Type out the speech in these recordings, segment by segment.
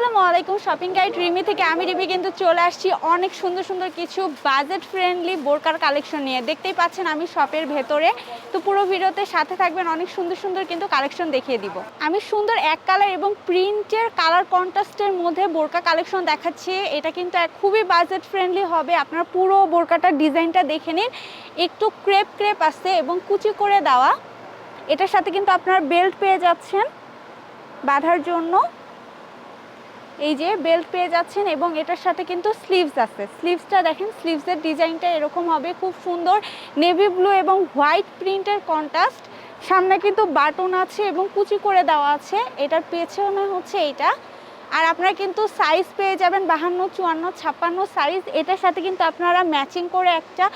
আসসালামু আলাইকুম shopping guide Rimi থেকে আমি রিমি কিন্তু চলে আসছি। অনেক সুন্দর সুন্দর কিছু বাজেট ফ্রেন্ডলি বোরকার কালেকশন নিয়ে। দেখতেই পাচ্ছেন আমি শপের ভেতরে। তো পুরো ভিডিওতে সাথে থাকবেন, অনেক সুন্দর সুন্দর কিন্তু কালেকশন দেখিয়ে দিব। আমি সুন্দর এক কালার এবং প্রিন্টের কালার কন্ট্রাস্টের মধ্যে বোরকা কালেকশন দেখাচ্ছি। এটা কিন্তু খুবই বাজেট ফ্রেন্ডলি হবে। আপনার পুরো বোরকাটার ডিজাইনটা দেখে নিন। একটু ক্রেপ ক্রেপ আসছে এবং কুচি করে দেওয়া। এটার সাথে কিন্তু আপনার বেল্ট পেয়ে যাচ্ছেন। বাঁধার জন্য। এই যে বেল্ট পেয়ে যাচ্ছেন এবং এটার সাথে কিন্তু স্লিভস আছে। স্লিভসটা দেখেন স্লিভসের ডিজাইনটা এরকম হবে। খুব সুন্দর নেভি ব্লু এবং হোয়াইট প্রিন্টের কন্ট্রাস্ট সামনে কিন্তু বাটন আছে এবং কুচি করে দেওয়া আছে। এটার পেছনে হচ্ছে এইটা। আর আপনারা কিন্তু সাইজ পেয়ে যাবেন বাহান্ন, চুয়ান্ন, ছাপ্পান্ন সাইজ এটার সাথে কিন্তু আপনারা ম্যাচিং করে একটা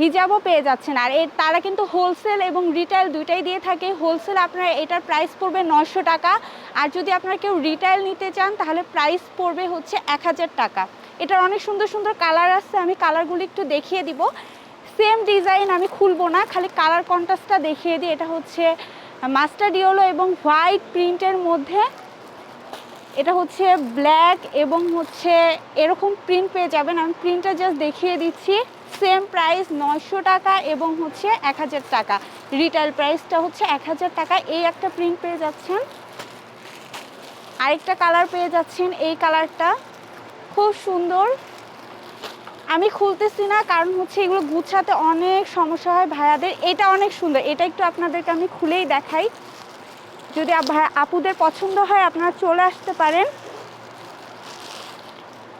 হিজাবও পেয়ে যাচ্ছেন। আর এর তারা কিন্তু হোলসেল এবং রিটেল দুইটাই দিয়ে থাকে। হোলসেল আপনার এটার প্রাইস পড়বে নশো টাকা। আর যদি আপনারা কেউ রিটেল নিতে চান, তাহলে প্রাইস পড়বে হচ্ছে এক হাজার টাকা। এটার অনেক সুন্দর সুন্দর কালার আসছে আমি কালারগুলি একটু দেখিয়ে দিব। সেম ডিজাইন আমি খুলবো না, খালি কালার কন্ট্রাস্টটা দেখিয়ে দিই। এটা হচ্ছে মাস্টার্ড ইয়েলো এবং হোয়াইট প্রিন্টের মধ্যে। এটা হচ্ছে ব্ল্যাক এবং হচ্ছে এরকম প্রিন্ট পেয়ে যাবেন। আমি প্রিন্টটা জাস্ট দেখিয়ে দিচ্ছি। সেম প্রাইস নয়শো টাকা এবং হচ্ছে এক হাজার টাকা। রিটেল প্রাইসটা হচ্ছে এক হাজার টাকা। এই একটা প্রিন্ট পেয়ে যাচ্ছেন। আরেকটা কালার পেয়ে যাচ্ছেন এই কালারটা খুব সুন্দর। আমি খুলতেছি না কারণ হচ্ছে এগুলো গুছাতে অনেক সমস্যা হয় ভাইয়াদের। এটা অনেক সুন্দর। এটা একটু আপনাদেরকে আমি খুলেই দেখাই। যদি আপুদের পছন্দ হয়, আপনারা চলে আসতে পারেন।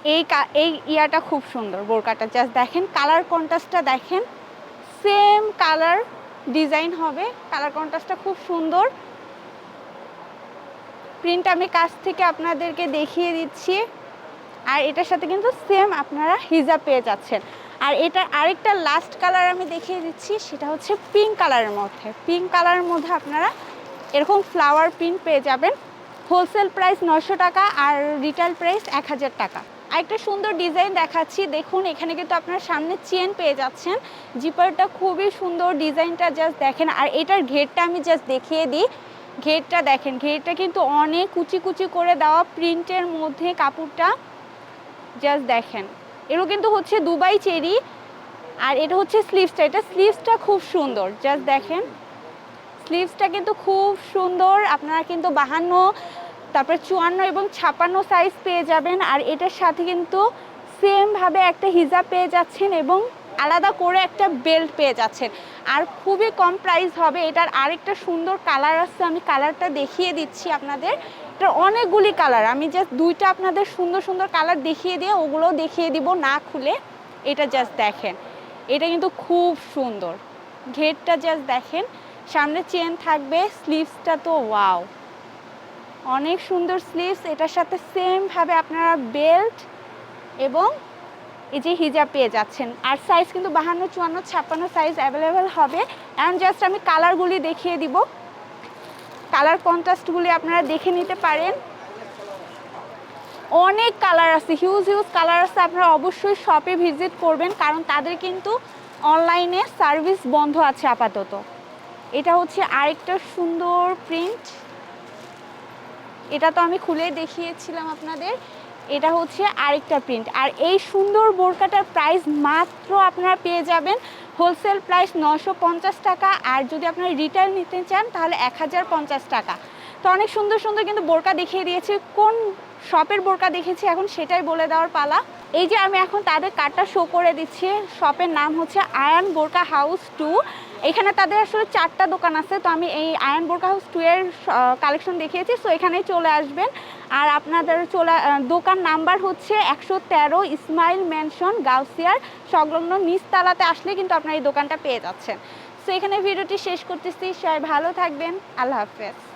এই এই ইয়াটা খুব সুন্দর বোরকাটা। জাস্ট দেখেন কালার কন্ট্রাস্টটা দেখেন সেম কালার ডিজাইন হবে। কালার কন্ট্রাস্টটা খুব সুন্দর। প্রিন্ট আমি কাছ থেকে আপনাদেরকে দেখিয়ে দিচ্ছি। আর এটার সাথে কিন্তু সেম আপনারা হিজাব পেয়ে যাচ্ছেন। আর এটা আরেকটা লাস্ট কালার আমি দেখিয়ে দিচ্ছি, সেটা হচ্ছে পিঙ্ক কালারের মধ্যে। পিঙ্ক কালারের মধ্যে আপনারা এরকম ফ্লাওয়ার প্রিন্ট পেয়ে যাবেন। হোলসেল প্রাইস নশো টাকা আর রিটেল প্রাইস এক হাজার টাকা। আরেকটা সুন্দর ডিজাইন দেখাচ্ছি। দেখুন, এখানে কিন্তু আপনার সামনে চেন পেয়ে যাচ্ছেন। জিপারটা খুবই সুন্দর ডিজাইনটা জাস্ট দেখেন। আর এটার ঘেরটা আমি জাস্ট দেখিয়ে দিই। ঘেরটা দেখেন, ঘেরটা কিন্তু অনেক কুচি কুচি করে দেওয়া প্রিন্টের মধ্যে কাপড়টা। জাস্ট দেখেন। এগুলো কিন্তু হচ্ছে দুবাই চেরি। আর এটা হচ্ছে স্লিভসটা এটা স্লিভসটা খুব সুন্দর। জাস্ট দেখেন। স্লিভসটা কিন্তু খুব সুন্দর। আপনারা কিন্তু বাহান্ন তারপরে চুয়ান্ন এবং ছাপান্ন সাইজ পেয়ে যাবেন। আর এটার সাথে কিন্তু সেমভাবে একটা হিজাব পেয়ে যাচ্ছেন এবং আলাদা করে একটা বেল্ট পেয়ে যাচ্ছেন। আর খুবই কম প্রাইস হবে। এটার আরেকটা সুন্দর কালার আছে, আমি কালারটা দেখিয়ে দিচ্ছি আপনাদের। এটার অনেকগুলি কালার আমি জাস্ট দুইটা আপনাদের সুন্দর সুন্দর কালার দেখিয়ে দিয়ে ওগুলো দেখিয়ে দিব না খুলে। এটা জাস্ট দেখেন। এটা কিন্তু খুব সুন্দর। ঘেরটা জাস্ট দেখেন। সামনে চেন থাকবে স্লিভসটা তো ওয়াও অনেক সুন্দর স্লিভস এটার সাথে সেমভাবে আপনারা বেল্ট এবং এই যে হিজাব পেয়ে যাচ্ছেন। আর সাইজ কিন্তু বাহান্ন, চুয়ান্ন, ছাপ্পান্ন সাইজ অ্যাভেলেবেল হবে। এখন জাস্ট আমি কালারগুলি দেখিয়ে দিব। কালার কন্ট্রাস্টগুলি আপনারা দেখে নিতে পারেন। অনেক কালার আছে হিউজ হিউজ কালার আছে। আপনারা অবশ্যই শপে ভিজিট করবেন, কারণ তাদের কিন্তু অনলাইনে সার্ভিস বন্ধ আছে আপাতত। এটা হচ্ছে আরেকটা সুন্দর প্রিন্ট এটা তো আমি খুলে দেখিয়েছিলাম আপনাদের। এটা হচ্ছে আরেকটা প্রিন্ট আর এই সুন্দর বোরকাটার প্রাইস মাত্র আপনারা পেয়ে যাবেন। হোলসেল প্রাইস নশো টাকা। আর যদি আপনারা রিটার্ন নিতে চান, তাহলে এক হাজার পঞ্চাশ টাকা। তো অনেক সুন্দর সুন্দর কিন্তু বোরকা দেখিয়ে দিয়েছি। কোন শপের বোরকা দেখেছি এখন সেটাই বলে দেওয়ার পালা। এই যে আমি এখন তাদের কার্ডটা শো করে দিচ্ছি। শপের নাম হচ্ছে আয়ান বোরকা হাউস টু এখানে তাদের আসলে চারটা দোকান আছে, তো আমি এই আয়ন বোরকা হাউস টু এর কালেকশন দেখিয়েছি সো এখানে চলে আসবেন। আর আপনাদের চলে দোকান নাম্বার হচ্ছে একশো তেরো ইসমাইল ম্যানশন গাউসিয়ার সংলগ্ন নিচতলাতে আসলে কিন্তু আপনার এই দোকানটা পেয়ে যাচ্ছেন। সো এখানে ভিডিওটি শেষ করতেছি, সবাই ভালো থাকবেন, আল্লাহ হাফেজ।